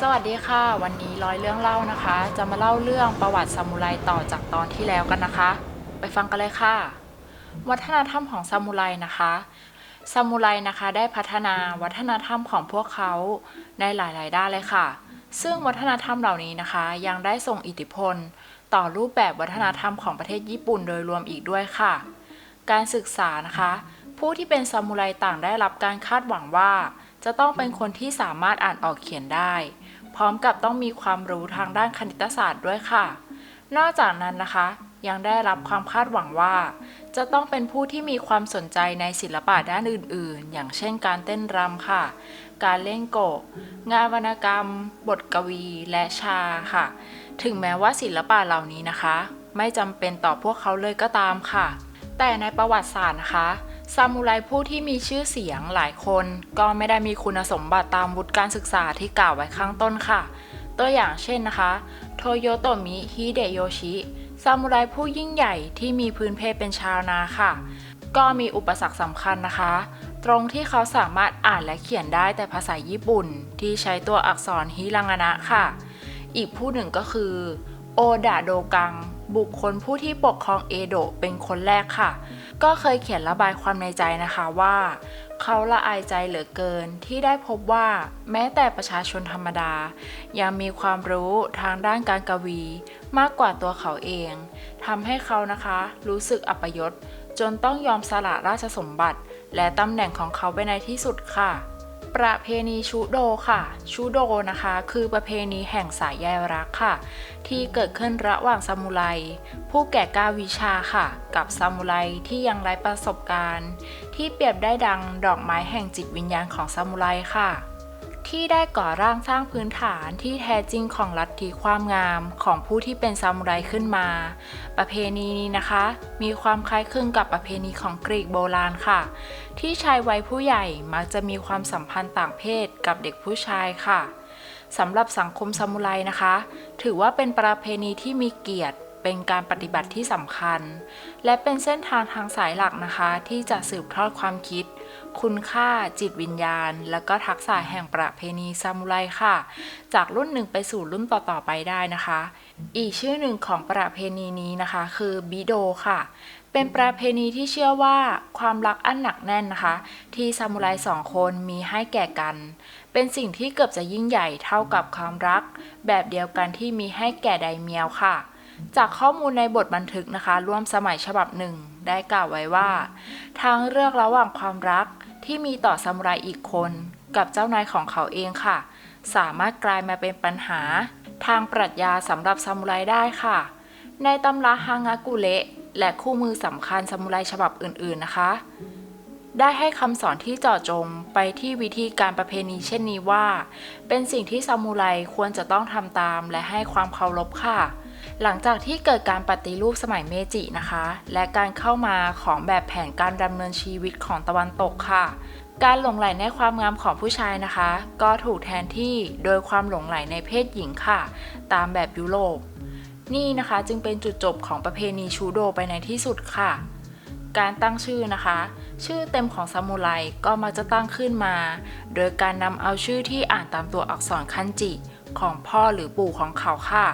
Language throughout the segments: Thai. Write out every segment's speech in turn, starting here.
สวัสดีค่ะ วันนี้ร้อยเรื่องเล่านะคะ จะมาเล่าเรื่องประวัติซามูไรต่อจากตอนที่แล้วกันนะคะ ไปฟังกันเลยค่ะ วัฒนธรรมของซามูไรนะคะซามูไรนะคะได้พัฒนาวัฒนธรรมของพวกเขาในหลาย ๆ ด้านเลยค่ะ ซึ่งวัฒนธรรมเหล่านี้นะคะ ยังได้ส่งอิทธิพล ต่อรูปแบบวัฒนธรรมของประเทศญี่ปุ่นโดยรวมอีกด้วยค่ะ การศึกษานะคะ ผู้ที่เป็นซามูไรต่างได้รับการคาดหวังว่า จะต้องเป็นคนที่สามารถอ่านออกเขียนได้ พร้อมกับต้องมีความรู้ทางด้านคณิตศาสตร์ด้วยค่ะ นอกจากนั้นนะคะ ยังได้รับความคาดหวังว่า จะต้องเป็นผู้ที่มีความสนใจในศิลปะด้านอื่น ๆ อย่างเช่นการเต้นรำค่ะ การเล่นโกะงานวรรณกรรม บทกวี และชาค่ะ ถึงแม้ว่าศิลปะเหล่านี้นะคะ ไม่จำเป็นต่อพวกเขาเลยก็ตามค่ะ แต่ในประวัติศาสตร์นะคะ ซามูไรผู้ที่มีชื่อเสียงหลายคนก็ไม่ได้มีคุณสมบัติตามวุฒิการศึกษาที่กล่าวไว้ข้างต้นค่ะ ตัวอย่างเช่นนะคะ โทโยโตมิฮิเดโยชิ ซามูไรผู้ยิ่งใหญ่ที่มีพื้นเพเป็นชาวนาค่ะ ก็มีอุปสรรคสำคัญนะคะ ตรงที่เขาสามารถอ่านและเขียนได้แต่ภาษาญี่ปุ่น ที่ใช้ตัวอักษรฮิรังานะค่ะ อีกผู้หนึ่งก็คือ โอดะโดกัง บุคคลผู้ที่ปกครองเอโดะเป็นคนแรกค่ะ ก็เคยเขียนระบายความในใจนะคะว่า เขาละอายใจเหลือเกินที่ได้พบว่าแม้แต่ประชาชนธรรมดา ยังมีความรู้ทางด้านการกวี มากกว่าตัวเขาเองทำให้เขานะคะ รู้สึกอัปยศจนต้องยอมสละราชสมบัติ และตำแหน่งของเขาไปในที่สุดค่ะ ประเพณีชูโดค่ะ ชูโดนะคะ คือประเพณีแห่งสายใยรักค่ะ ที่เกิดขึ้นระหว่างซามูไรผู้แก่กล้าวิชาค่ะ กับซามูไรที่ยังไร้ประสบการณ์ ที่เปรียบได้ดังดอกไม้แห่งจิตวิญญาณของซามูไรค่ะ ที่ได้ก่อร่างสร้างพื้นฐานที่แท้จริงของลัทธิความงามของผู้ที่เป็นซามูไรขึ้นมา ประเพณีนี้นะคะ มีความคล้ายคลึงกับประเพณีของกรีกโบราณค่ะ ที่ชายวัยผู้ใหญ่มักจะมีความสัมพันธ์ต่างเพศกับเด็กผู้ชายค่ะสำหรับสังคมซามูไรนะคะ ถือว่าเป็นประเพณีที่มีเกียรติเป็นการปฏิบัติที่สำคัญ และเป็นเส้นทางทางสายหลักนะคะ ที่จะสืบทอดความคิด คุณค่าจิตวิญญาณ และก็ทักษะแห่งประเพณีซามูไรค่ะ จากรุ่นหนึ่งไปสู่รุ่นต่อๆไปได้นะคะ อีกชื่อหนึ่งของประเพณีนี้นะคะ คือบิโดค่ะเป็นประเพณีที่เชื่อว่าความรักอันหนักแน่นนะคะ ที่ซามูไรสองคนมีให้แก่กัน เป็นสิ่งที่เกือบจะยิ่งใหญ่เท่ากับความรัก แบบเดียวกันที่มีให้แก่ไดเมียวค่ะ จากข้อมูลในบทบันทึกนะคะ ร่วมสมัยฉบับหนึ่งได้กล่าวไว้ว่า ทางเลือกระหว่างความรัก ที่มีต่อซามูไรอีกคนกับเจ้านายของเขาเองค่ะ สามารถกลายมาเป็นปัญหา ทางปรัชญาสำหรับซามูไรได้ค่ะ ในตำราฮางากุเระและคู่มือสำคัญซามูไรฉบับอื่นๆนะคะ ได้ให้คำสอนที่เจาะจงไปที่วิธีการประเพณีเช่นนี้ว่า เป็นสิ่งที่ซามูไรควรจะต้องทำตามและให้ความเคารพค่ะ หลังจากที่เกิดการปฏิรูปสมัยเมจินะคะ และการเข้ามาของแบบแผนการดำเนินชีวิตของตะวันตกค่ะ การหลงไหลในความงามของผู้ชายนะคะ ก็ถูกแทนที่โดยความหลงไหลในเพศหญิงค่ะ ตามแบบยุโรปนี่นะคะจึงเป็นจุดจบของประเพณีชูโดไปในที่สุดค่ะ การตั้งชื่อนะคะ ชื่อเต็มของซามูไรก็มักจะตั้งขึ้นมา โดยการนำเอาชื่อที่อ่านตามตัวอักษรคันจิ ของพ่อหรือปู่ของเขาค่ะ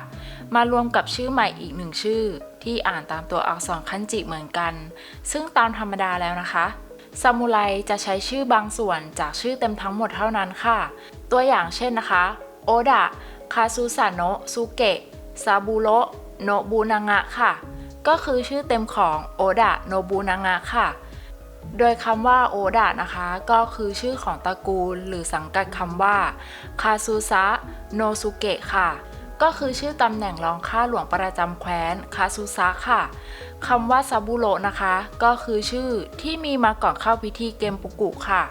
มารวมกับชื่อใหม่อีกหนึ่งชื่อ ที่อ่านตามตัวอักษรคันจิเหมือนกัน ซึ่งตามธรรมดาแล้วนะคะซามูไรจะใช้ชื่อบางส่วนจากชื่อเต็มทั้งหมดเท่านั้นค่ะ ตัวอย่างเช่นนะคะ โอดะ คาซูซาโนะซูเกะ ซาบุโรโนบุนางะค่ะ ก็คือชื่อเต็มของโอดะโนบุนางะค่ะ โดยคำว่าโอดะนะคะ ก็คือชื่อของตระกูล หรือสังกัดคำว่าคาซูซะโนซุเกะค่ะ ก็คือชื่อตำแหน่งรองข้าหลวงประจำแคว้นคาซูซะค่ะคำว่าซาบุโระนะคะ ก็คือชื่อที่มีมาก่อนเข้าพิธีเกมปุกุค่ะ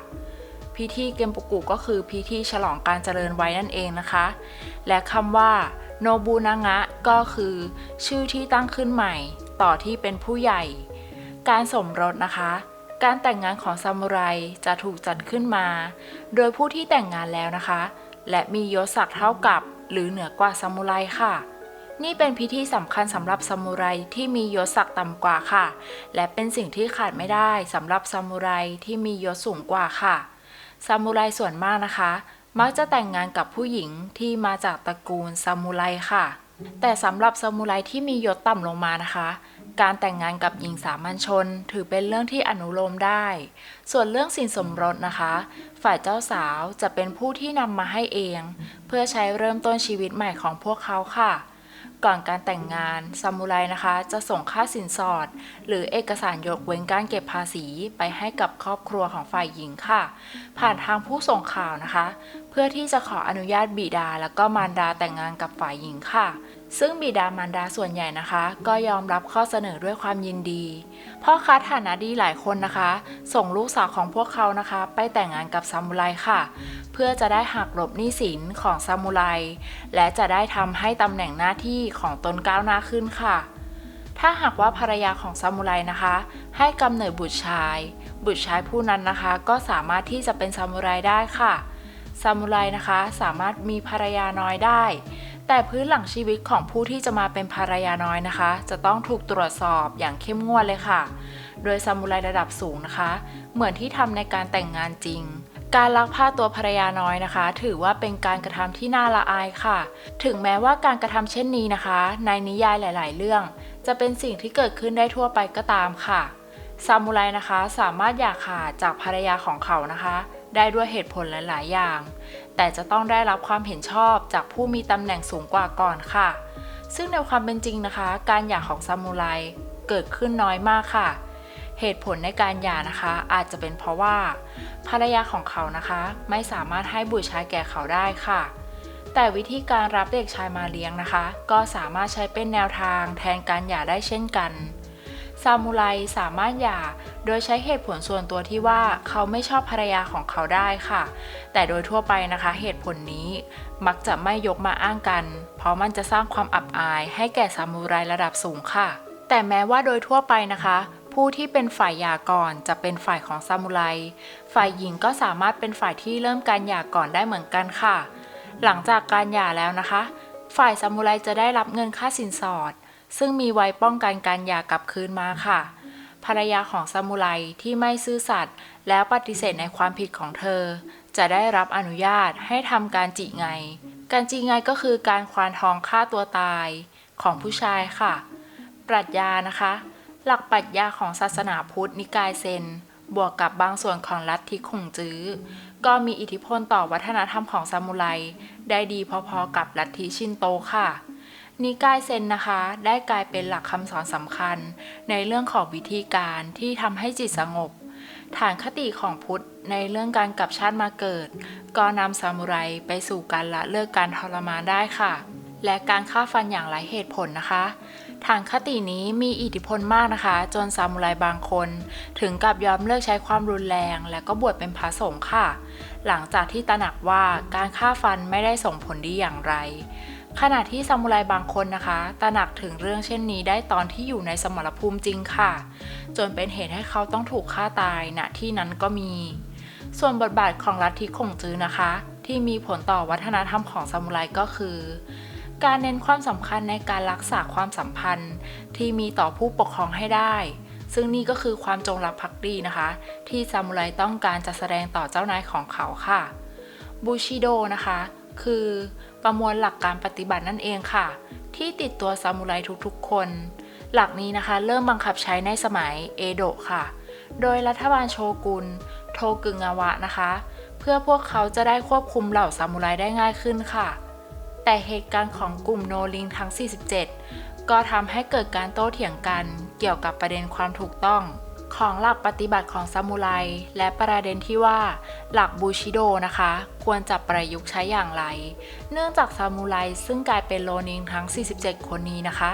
พิธีเกมปุกุก็คือพิธีฉลองการเจริญวัยนั่นเองนะคะ และคำว่าโนบุนางะก็คือชื่อที่ตั้งขึ้นใหม่ ต่อที่เป็นผู้ใหญ่ การสมรสนะคะ การแต่งงานของซามูไรจะถูกจัดขึ้นมา โดยผู้ที่แต่งงานแล้วนะคะ และมียศศักดิ์เท่ากับ หรือเหนือกว่าซามูไรค่ะ นี่เป็นพิธีสำคัญสำหรับซามูไรที่มียศศักดิ์ต่ำกว่าค่ะ และเป็นสิ่งที่ขาดไม่ได้สำหรับซามูไรที่มียศสูงกว่าค่ะซามูไรส่วนมากนะคะ มักจะแต่งงานกับผู้หญิงที่มาจากตระกูลซามูไรค่ะ แต่สำหรับซามูไรที่มียศต่ำลงมานะคะ การแต่งงานกับหญิงสามัญชน ถือเป็นเรื่องที่อนุโลมได้ ส่วนเรื่องสินสมรสนะคะ ฝ่ายเจ้าสาวจะเป็นผู้ที่นำมาให้เอง เพื่อใช้เริ่มต้นชีวิตใหม่ของพวกเขาค่ะ ก่อนการแต่งงานซามูไรนะคะ จะส่งค่าสินสอด หรือเอกสารยกเว้นการเก็บภาษีไปให้กับครอบครัวของฝ่ายหญิงค่ะ ผ่านทางผู้ส่งข่าวนะคะ เพื่อที่จะขออนุญาตบิดา แล้วก็มารดาแต่งงานกับฝ่ายหญิงค่ะ ซึ่งบิดามารดาส่วนใหญ่นะคะ ก็ยอมรับข้อเสนอด้วยความยินดี พ่อค้าฐานะดีหลายคนนะคะ ส่งลูกสาวของพวกเขานะคะ ไปแต่งงานกับซามูไรค่ะ เพื่อจะได้หักหลบหนี้สินของซามูไร และจะได้ทำให้ตำแหน่งหน้าที่ของตนก้าวหน้าขึ้นค่ะ ถ้าหากว่าภรรยาของซามูไรนะคะ ให้กำเนิดบุตรชาย บุตรชายผู้นั้นนะคะ ก็สามารถที่จะเป็นซามูไรได้ค่ะซามูไรนะคะสามารถมีภรรยาน้อยได้ แต่พื้นหลังชีวิตของผู้ที่จะมาเป็นภรรยาน้อยนะคะ จะต้องถูกตรวจสอบอย่างเข้มงวดเลยค่ะ โดยซามูไรระดับสูงนะคะ เหมือนที่ทำในการแต่งงานจริงการลักพาตัวภรรยาน้อยนะคะ ถือว่าเป็นการกระทำที่น่าละอายค่ะ ถึงแม้ว่าการกระทำเช่นนี้นะคะ ในนิยายหลาย ๆ เรื่อง จะเป็นสิ่งที่เกิดขึ้นได้ทั่วไปก็ตามค่ะ ซามูไรนะคะสามารถอย่าขาดจากภรรยาของเขานะคะ ได้ด้วยเหตุผลหลาย ๆ อย่าง แต่จะต้องได้รับความเห็นชอบจากผู้มีตำแหน่งสูงกว่าก่อนค่ะ ซึ่งในความเป็นจริงนะคะ การหย่าของซามูไรเกิดขึ้นน้อยมากค่ะ เหตุผลในการหย่านะคะ อาจจะเป็นเพราะว่า ภรรยาของเขานะคะ ไม่สามารถให้บุตรชายแก่เขาได้ค่ะแต่วิธีการรับเด็กชายมาเลี้ยงนะคะ ก็สามารถใช้เป็นแนวทางแทนการหย่าได้เช่นกัน ซามูไรสามารถหย่าโดยใช้เหตุผลส่วนตัวที่ว่าเขาไม่ชอบภรรยาของเขาได้ค่ะ แต่โดยทั่วไปนะคะเหตุผลนี้มักจะไม่ยกมาอ้างกัน เพราะมันจะสร้างความอับอายให้แก่ซามูไรระดับสูงค่ะ แต่แม้ว่าโดยทั่วไปนะคะผู้ที่เป็นฝ่ายหย่าก่อนจะเป็นฝ่ายของซามูไร ฝ่ายหญิงก็สามารถเป็นฝ่ายที่เริ่มการหย่าก่อนได้เหมือนกันค่ะ หลังจากการหย่าแล้วนะคะ ฝ่ายซามูไรจะได้รับเงินค่าสินสอด ซึ่งมีไว้ป้องกันการหย่ากลับคืนมาค่ะ ภรรยาของซามูไรที่ไม่ซื่อสัตย์แล้วปฏิเสธในความผิดของเธอ จะได้รับอนุญาตให้ทำการจีไง การจีไงก็คือการควานทองฆ่าตัวตายของผู้ชายค่ะ ปรัชญานะคะ หลักปรัชญาของศาสนาพุทธนิกายเซน บวกกับบางส่วนของลัทธิคงจื้อ ก็มีอิทธิพลต่อวัฒนธรรมของซามูไรได้ดีพอๆกับลัทธิชินโตค่ะ นิกายเซนนะคะ ได้กลายเป็นหลักคำสอนสำคัญ ในเรื่องของวิธีการที่ทำให้จิตสงบ ฐานคติของพุทธในเรื่องการกลับชาติมาเกิด ก็นำซามูไรไปสู่การละเลิกการทรมานได้ค่ะ และการฆ่าฟันอย่างไร้เหตุผลนะคะฐานคตินี้มีอิทธิพลมากนะคะ จนซามูไรบางคน ถึงกับยอมเลิกใช้ความรุนแรง และก็บวชเป็นพระสงฆ์ค่ะ หลังจากที่ตระหนักว่าการฆ่าฟันไม่ได้ส่งผลดีอย่างไร ขณะที่ซามูไรบางคนนะคะตระหนักถึงเรื่องเช่นนี้ได้ตอนที่อยู่ในสมรภูมิจริงค่ะ จนเป็นเหตุให้เขาต้องถูกฆ่าตายณที่นั้นก็มี ส่วนบทบาทของลัทธิคงจื้อนะคะ ที่มีผลต่อวัฒนธรรมของซามูไรก็คือ การเน้นความสำคัญในการรักษาความสัมพันธ์ ที่มีต่อผู้ปกครองให้ได้ ซึ่งนี่ก็คือความจงรักภักดีนะคะ ที่ซามูไรต้องการจะแสดงต่อเจ้านายของเขาค่ะบูชิโดนะคะ คือประมวลหลักการปฏิบัตินั่นเองค่ะ ที่ติดตัวซามูไรทุกๆ คน หลักนี้นะคะเริ่มบังคับใช้ในสมัยเอโดะค่ะ โดยรัฐบาลโชกุนโทกึงาวะนะคะ เพื่อพวกเขาจะได้ควบคุมเหล่าซามูไรได้ง่ายขึ้นค่ะ แต่เหตุการณ์ของกลุ่มโนลิงทั้ง 47 ก็ทำให้เกิดการโต้เถียงกันเกี่ยวกับประเด็นความถูกต้อง ของหลักปฏิบัติของซามูไรและประเด็นที่ว่าหลักบูชิโดนะคะ ควรจะประยุกต์ใช้อย่างไร เนื่องจากซามูไรซึ่งกลายเป็นโรนิงทั้ง 47 คนนี้นะคะ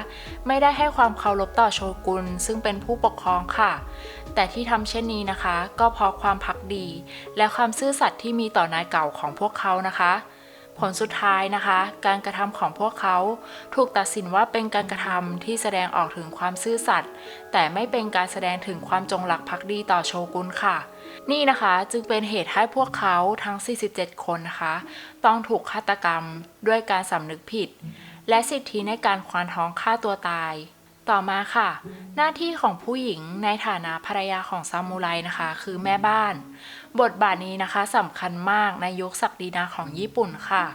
ไม่ได้ให้ความเคารพต่อโชกุนซึ่งเป็นผู้ปกครองค่ะ แต่ที่ทำเช่นนี้นะคะ ก็เพราะความพักดี และความซื่อสัตย์ที่มีต่อนายเก่าของพวกเขานะคะ ผลสุดท้ายนะคะ การกระทำของพวกเขาถูกตัดสินว่าเป็นการกระทำที่แสดงออกถึงความซื่อสัตย์แต่ไม่เป็นการแสดงถึงความจงรักภักดีต่อโชกุนค่ะ นี่นะคะจึงเป็นเหตุให้พวกเขาทั้ง 47 คนนะคะ ต้องถูกฆาตกรรมด้วยการสำนึกผิด และสิทธิในการควานท้องฆ่าตัวตายต่อมาค่ะ หน้าที่ของผู้หญิงในฐานะภรรยาของซามูไรนะคะ คือแม่บ้าน บทบาทนี้นะคะสำคัญมากในยุคศักดินาของญี่ปุ่นค่ะ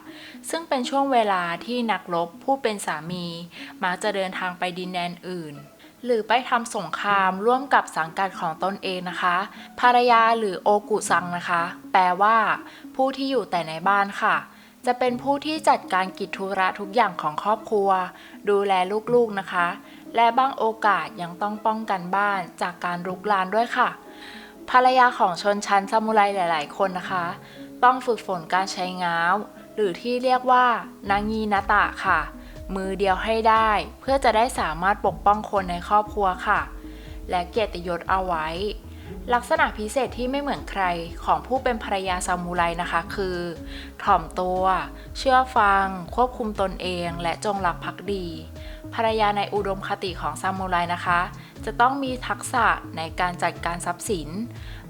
ซึ่งเป็นช่วงเวลาที่นักรบผู้เป็นสามีมักจะเดินทางไปดินแดนอื่น หรือไปทำสงครามร่วมกับสังกัดของตนเองนะคะ ภรรยาหรือโอกุซังนะคะ แปลว่า ผู้ที่อยู่แต่ในบ้านค่ะ จะเป็นผู้ที่จัดการกิจธุระทุกอย่างของครอบครัว ดูแลลูกๆนะคะ และบางโอกาสยังต้องป้องกันบ้านจากการรุกรานด้วยค่ะ ภรรยาของชนชั้นซามูไรหลาย ๆ คนนะคะ ต้องฝึกฝนการใช้ง้าว หรือที่เรียกว่านางงีนาตะค่ะ มือเดียวให้ได้ เพื่อจะได้สามารถปกป้องคนในครอบครัวค่ะ และเกียรติยศเอาไว้ ลักษณะพิเศษที่ไม่เหมือนใครของผู้เป็นภรรยาซามูไรนะคะ คือ ถ่อมตัว เชื่อฟัง ควบคุมตนเอง และจงรักภักดี ภรรยาในอุดมคติของซามูไรนะคะ จะต้องมีทักษะในการจัดการทรัพย์สิน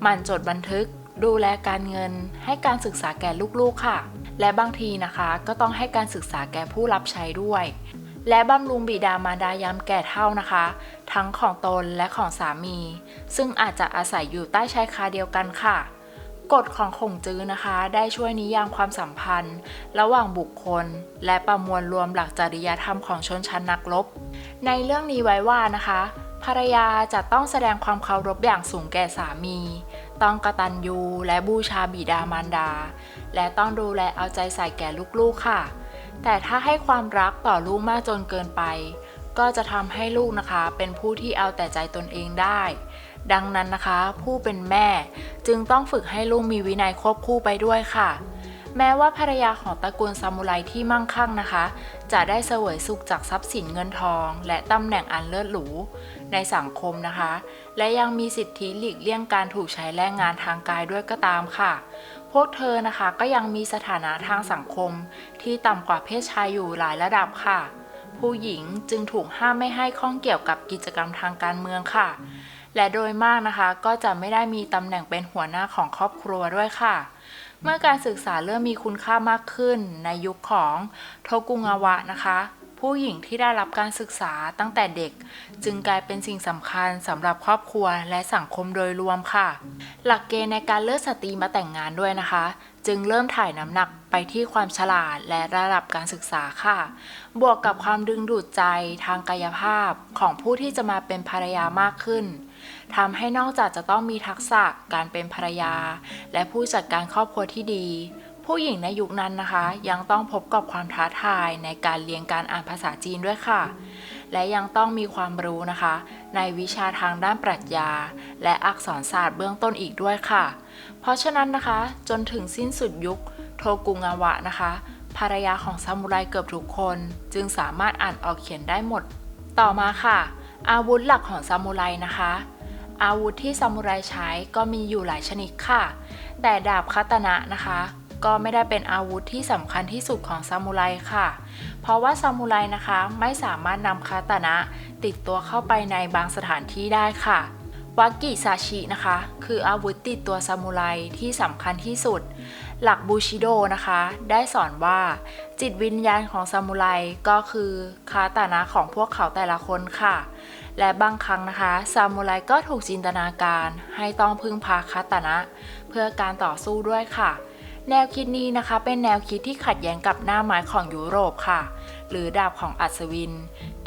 หมั่นจดบันทึก ดูแลการเงิน ให้การศึกษาแก่ลูกๆค่ะ และบางทีนะคะก็ต้องให้การศึกษาแก่ผู้รับใช้ด้วย และบำรุงบิดามารดายามแก่เท่านะคะ ทั้งของตนและของสามี ซึ่งอาจจะอาศัยอยู่ใต้ชายคาเดียวกันค่ะ กฎของขงจื้อนะคะ ได้ช่วยนิยามความสัมพันธ์ ระหว่างบุคคล และประมวลรวมหลักจริยธรรมของชนชั้นนักรบในเรื่องนี้ไว้ว่านะคะ ภรรยาจะต้องแสดงความเคารพอย่างสูงแก่สามี ต้องกตัญญูและบูชาบิดามารดา และต้องดูแลเอาใจใส่แก่ลูกๆค่ะ แต่ถ้าให้ความรักต่อลูกมากจนเกินไป ก็จะทำให้ลูกนะคะ เป็นผู้ที่เอาแต่ใจตนเองได้ ดังนั้นนะคะ ผู้เป็นแม่จึงต้องฝึกให้ลูกมีวินัยควบคู่ไปด้วยค่ะ แม้ว่าภรรยาของตระกูลซามูไรที่มั่งคั่งนะคะ จะได้เสวยสุขจากทรัพย์สินเงินทอง และตำแหน่งอันเลิศหรูในสังคมนะคะ และยังมีสิทธิหลีกเลี่ยงการถูกใช้แรงงานทางกายด้วยก็ตามค่ะพวกเธอนะคะก็ยังมีสถานะทางสังคม ที่ต่ำกว่าเพศชายอยู่หลายระดับค่ะ ผู้หญิงจึงถูกห้ามไม่ให้ข้องเกี่ยวกับกิจกรรมทางการเมืองค่ะ และโดยมากนะคะก็จะไม่ได้มีตำแหน่งเป็นหัวหน้าของครอบครัวด้วยค่ะ เมื่อการศึกษาเริ่มมีคุณค่ามากขึ้นในยุคของโทกุงาวะนะคะผู้หญิงที่ได้รับการศึกษาตั้งแต่เด็ก จึงกลายเป็นสิ่งสำคัญสำหรับครอบครัวและสังคมโดยรวมค่ะ หลักเกณฑ์ในการเลือกสตรีมาแต่งงานด้วยนะคะ จึงเริ่มถ่ายน้ำหนักไปที่ความฉลาดและระดับการศึกษาค่ะ บวกกับความดึงดูดใจทางกายภาพของผู้ที่จะมาเป็นภรรยามากขึ้นทำให้นอกจากจะต้องมีทักษะการเป็นภรรยา และผู้จัดการครอบครัวที่ดี ผู้หญิงในยุคนั้นนะคะ ยังต้องพบกับความท้าทายในการเรียนการอ่านภาษาจีนด้วยค่ะ และยังต้องมีความรู้นะคะ ในวิชาทางด้านปรัชญา และอักษรศาสตร์เบื้องต้นอีกด้วยค่ะ เพราะฉะนั้นนะคะจนถึงสิ้นสุดยุคโทกุงาวะนะคะ ภรรยาของซามูไรเกือบทุกคน จึงสามารถอ่านออกเขียนได้หมด ต่อมาค่ะ อาวุธหลักของซามูไรนะคะ อาวุธที่ซามูไรใช้ก็มีอยู่หลายชนิดค่ะ แต่ดาบคาตนะนะคะ ก็ไม่ได้เป็นอาวุธที่สำคัญที่สุดของซามูไรค่ะ เพราะว่าซามูไรนะคะไม่สามารถนำคาตานะ ติดตัวเข้าไปในบางสถานที่ได้ค่ะวากิซาชินะคะ คืออาวุธติดตัวซามูไรที่สำคัญที่สุด หลักบูชิโดนะคะ ได้สอนว่า จิตวิญญาณของซามูไรก็คือคาตานะของพวกเขาแต่ละคนค่ะ และบางครั้งนะคะ ซามูไรก็ถูกจินตนาการให้ต้องพึ่งพาคาตานะ เพื่อการต่อสู้ด้วยค่ะ แนวคิดนี้นะคะ เป็นแนวคิดที่ขัดแย้งกับหน้าไม้ของยุโรปค่ะ หรือดาบของอัศวิน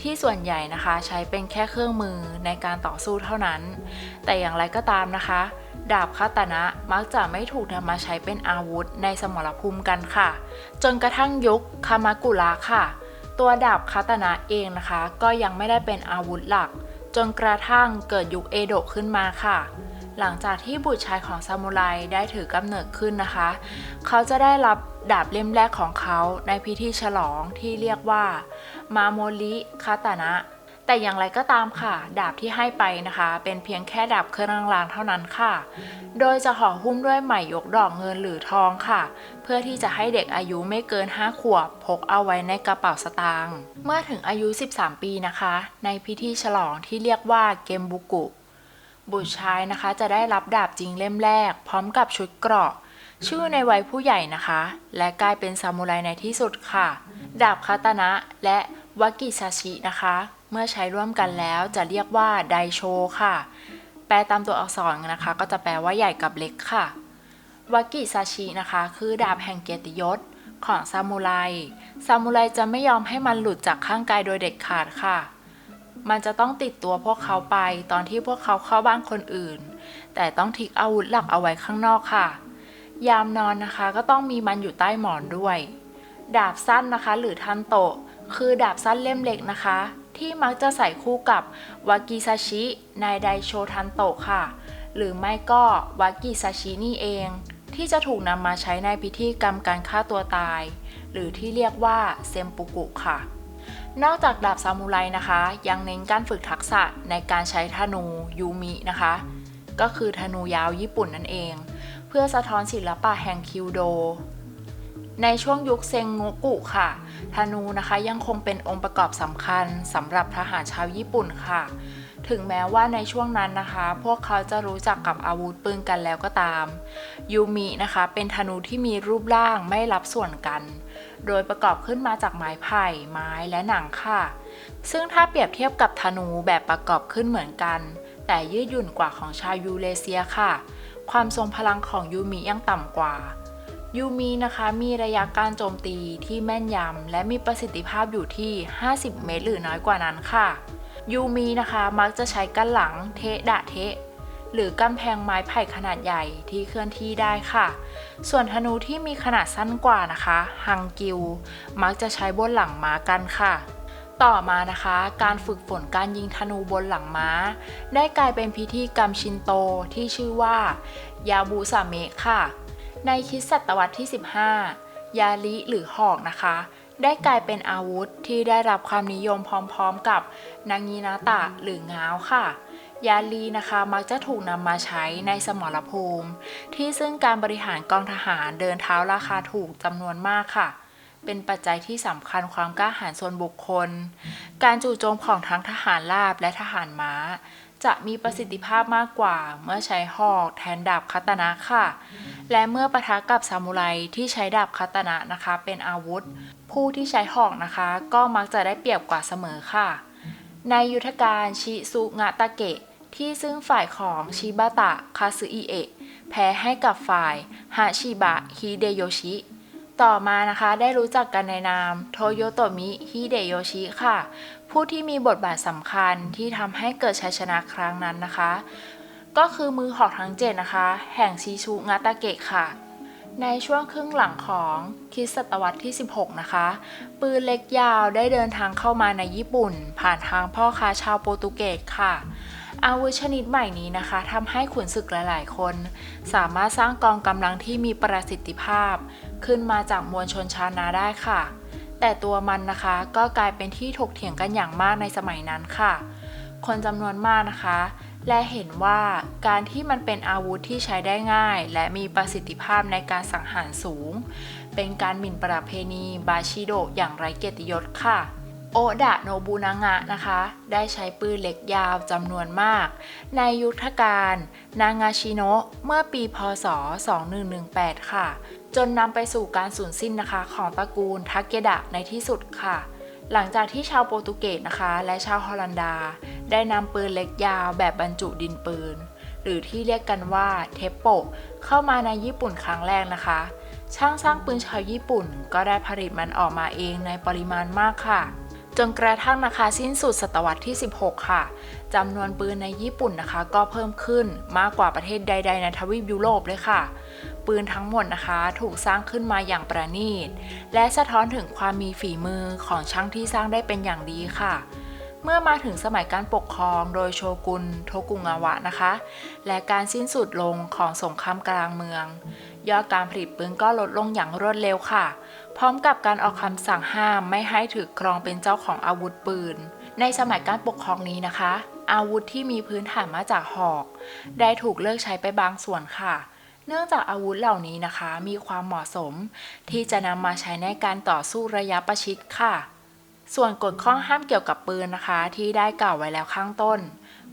ที่ส่วนใหญ่นะคะใช้เป็นแค่เครื่องมือในการต่อสู้เท่านั้น แต่อย่างไรก็ตามนะคะ ดาบคาตนะมักจะไม่ถูกนำมาใช้เป็นอาวุธในสมรภูมิกันค่ะ จนกระทั่งยุคคามากุระค่ะ ตัวดาบคาตนะเองนะคะ ก็ยังไม่ได้เป็นอาวุธหลัก จนกระทั่งเกิดยุคเอโดะขึ้นมาค่ะ หลังจากที่บุตรชายของซามูไรได้ถือกำเนิดขึ้นนะคะ เขาจะได้รับดาบเล่มแรกของเขาในพิธีฉลองที่เรียกว่า มาโมริคาตานะ แต่อย่างไรก็ตามค่ะ ดาบที่ให้ไปนะคะ เป็นเพียงแค่ดาบเครื่องรางเท่านั้นค่ะ โดยจะห่อหุ้มด้วยไหมยกดอกเงินหรือทองค่ะ เพื่อที่จะให้เด็กอายุไม่เกิน 5 ขวบ พกเอาไว้ในกระเป๋าสตางค์ เมื่อถึงอายุ 13 ปีนะคะ ในพิธีฉลองที่เรียกว่าเกมบุกุ บุตรชายนะคะจะได้รับดาบจริงเล่มแรก พร้อมกับชุดเกราะ ชื่อในวัยผู้ใหญ่นะคะ และกลายเป็นซามูไรในที่สุดค่ะ ดาบคาตานะและวากิซาชินะคะ เมื่อใช้ร่วมกันแล้วจะเรียกว่าไดโชค่ะ แปลตามตัวอักษรนะคะ ก็จะแปลว่าใหญ่กับเล็กค่ะวากิซาชินะคะ คือดาบแห่งเกียรติยศของซามูไร ซามูไรจะไม่ยอมให้มันหลุดจากข้างกายโดยเด็ดขาดค่ะ มันจะต้องติดตัวพวกเขาไปตอนที่พวกเขาเข้าบ้านคนอื่น แต่ต้องทิ้งอาวุธหลักเอาไว้ข้างนอกค่ะ ยามนอนนะคะก็ต้องมีมันอยู่ใต้หมอนด้วย ดาบสั้นนะคะ หรือทันโตะ คือดาบสั้นเล่มเล็กนะคะ ที่มักจะใส่คู่กับวากิซาชิในไดโชทันโตะค่ะ หรือไม่ก็วากิซาชินี่เอง ที่จะถูกนำมาใช้ในพิธีกรรมการฆ่าตัวตาย หรือที่เรียกว่าเซมปุกุค่ะ นอกจากดาบซามูไรนะคะ ยังเน้นการฝึกทักษะในการใช้ธนูยูมินะคะ ก็คือธนูยาวญี่ปุ่นนั่นเอง เพื่อสะท้อนศิลปะแห่งคิวโด ในช่วงยุคเซงโงกุค่ะ ธนูนะคะยังคงเป็นองค์ประกอบสำคัญสำหรับทหารชาวญี่ปุ่นค่ะ ถึงแม้ว่าในช่วงนั้นนะคะ พวกเขาจะรู้จักกับอาวุธปืนกันแล้วก็ตาม ยูมินะคะ เป็นธนูที่มีรูปร่างไม่รับส่วนกัน โดยประกอบขึ้นมาจากไม้ไผ่ ไม้และหนังค่ะ ซึ่งถ้าเปรียบเทียบกับธนูแบบประกอบขึ้นเหมือนกัน แต่ยืดหยุ่นกว่าของชาวยูเรเซียค่ะ ความทรงพลังของยูมิยังต่ำกว่า ยูมีนะคะมีระยะการโจมตีที่แม่นยำและมีประสิทธิภาพอยู่ที่ 50 เมตรหรือน้อยกว่านั้นค่ะ ยูมีนะคะมักจะใช้กันหลังเทะดะเทะ หรือกำแพงไม้ไผ่ขนาดใหญ่ที่เคลื่อนที่ได้ค่ะ ส่วนธนูที่มีขนาดสั้นกว่านะคะฮังกิว มักจะใช้บนหลังม้ากันค่ะ ต่อมานะคะ การฝึกฝนการยิงธนูบนหลังม้า ได้กลายเป็นพิธีกรรมชินโตที่ชื่อว่า ยาบูซาเมะค่ะ ในคิสตศตวรรษที่ 15 ยาลิหรือหอกนะคะได้กลายเป็นอาวุธที่ได้รับความนิยมพร้อมๆกับนางีนาตะหรือง้าวค่ะ ยาลีนะคะมักจะถูกนำมาใช้ในสมรภูมิ ที่ซึ่งการบริหารกองทหารเดินเท้าราคาถูกจำนวนมากค่ะ เป็นปัจจัยที่สำคัญความกล้าหาญส่วนบุคคล การจู่โจมของทั้งทหารราบและทหารม้า จะมีประสิทธิภาพมากกว่า เมื่อใช้หอกแทนดาบคาตนะค่ะ และเมื่อปะทะกับซามูไรที่ใช้ดาบคาตนะนะคะ เป็นอาวุธ ผู้ที่ใช้หอกนะคะ ก็มักจะได้เปรียบกว่าเสมอค่ะในยุทธการชิซุงะตะเกะ ที่ซึ่งฝ่ายของชิบะตะคาซึอิเอะแพ้ให้กับฝ่ายฮาชิบะฮิเดโยชิ ต่อมานะคะได้รู้จักกันในนามโทโยโตมิฮิเดโยชิค่ะ ผู้ที่มีบทบาทสำคัญที่ทำให้เกิดชัยชนะครั้งนั้นนะคะ ก็คือมือหอกทั้งเจ็ดนะคะ แห่งชิชุงะตะเกะค่ะในช่วงครึ่งหลังของคริสตศตวรรษที่ 16 นะคะ ปืนเล็กยาวได้เดินทางเข้ามาในญี่ปุ่น ผ่านทางพ่อค้าชาวโปรตุเกสค่ะ อาวุธชนิดใหม่นี้นะคะทำให้ขุนศึกหลาย ๆ คน สามารถสร้างกองกำลังที่มีประสิทธิภาพ ขึ้นมาจากมวลชนชาวนาได้ค่ะ แต่ตัวมันนะคะก็กลายเป็นที่ถกเถียงกันอย่างมากในสมัยนั้นค่ะ คนจำนวนมากนะคะ และเห็นว่าการที่มันเป็นอาวุธที่ใช้ได้ง่าย และมีประสิทธิภาพในการสังหารสูง เป็นการหมิ่นประเพณีบาชิโดอย่างไร้เกียรติยศค่ะ โอดะโนบุนางะนะคะ ได้ใช้ปืนเหล็กยาวจำนวนมาก ในยุทธการ นางาชิโนะเมื่อปีพศ 2118 ค่ะ จนนำไปสู่การสูญสิ้นนะคะ ของตระกูลทาเกดะในที่สุดค่ะ หลังจากที่ชาวโปรตุเกสนะคะ และชาวฮอลันดา ได้นำปืนเล็กยาวแบบบรรจุดินปืน หรือที่เรียกกันว่าเทปโปะเข้ามาในญี่ปุ่นครั้งแรกนะคะ ช่างสร้างปืนชาวญี่ปุ่น ก็ได้ผลิตมันออกมาเองในปริมาณมากค่ะ จนกระทั่งนะคะสิ้นสุดศตวรรษที่ 16 ค่ะจำนวนปืนในญี่ปุ่นนะคะ ก็เพิ่มขึ้นมากกว่าประเทศใด ๆ ในทวีปยุโรปเลยค่ะ ปืนทั้งหมดนะคะถูกสร้างขึ้นมาอย่างประณีต และสะท้อนถึงความมีฝีมือของช่างที่สร้างได้เป็นอย่างดีค่ะ เมื่อมาถึงสมัยการปกครองโดยโชกุนโทกุงาวะนะคะ และการสิ้นสุดลงของสงครามกลางเมือง ยอดการผลิตปืนก็ลดลงอย่างรวดเร็วค่ะ พร้อมกับการออกคำสั่งห้ามไม่ให้ถือครองเป็นเจ้าของอาวุธปืน ในสมัยการปกครองนี้นะคะ อาวุธที่มีพื้นฐานมาจากหอก ได้ถูกเลิกใช้ไปบางส่วนค่ะ เนื่องจากอาวุธเหล่านี้นะคะ มีความเหมาะสม ที่จะนำมาใช้ในการต่อสู้ระยะประชิดค่ะ ส่วนกฎข้อห้ามเกี่ยวกับปืนนะคะ ที่ได้กล่าวไว้แล้วข้างต้น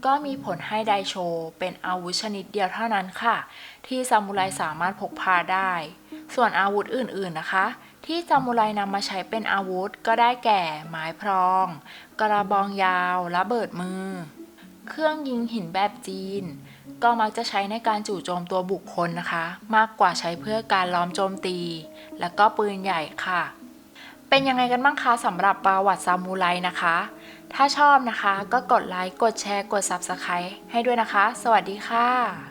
ก็มีผลให้ไดโช เป็นอาวุธชนิดเดียวเท่านั้นค่ะ ที่ซามูไรสามารถพกพาได้ ส่วนอาวุธอื่นๆนะคะ ที่ซามูไรนำมาใช้เป็นอาวุธก็ได้แก่ ไม้พรอง กระบองยาวระเบิดมือ เครื่องยิงหินแบบจีน ก็มักจะใช้ในการจู่โจมตัวบุคคลนะคะ มากกว่าใช้เพื่อการล้อมโจมตี แล้วก็ปืนใหญ่ค่ะ เป็นยังไงกันบ้างคะสำหรับประวัติซามูไรนะคะ ถ้าชอบนะคะก็กดไลค์กดแชร์กด Subscribe ให้ด้วยนะคะ สวัสดีค่ะ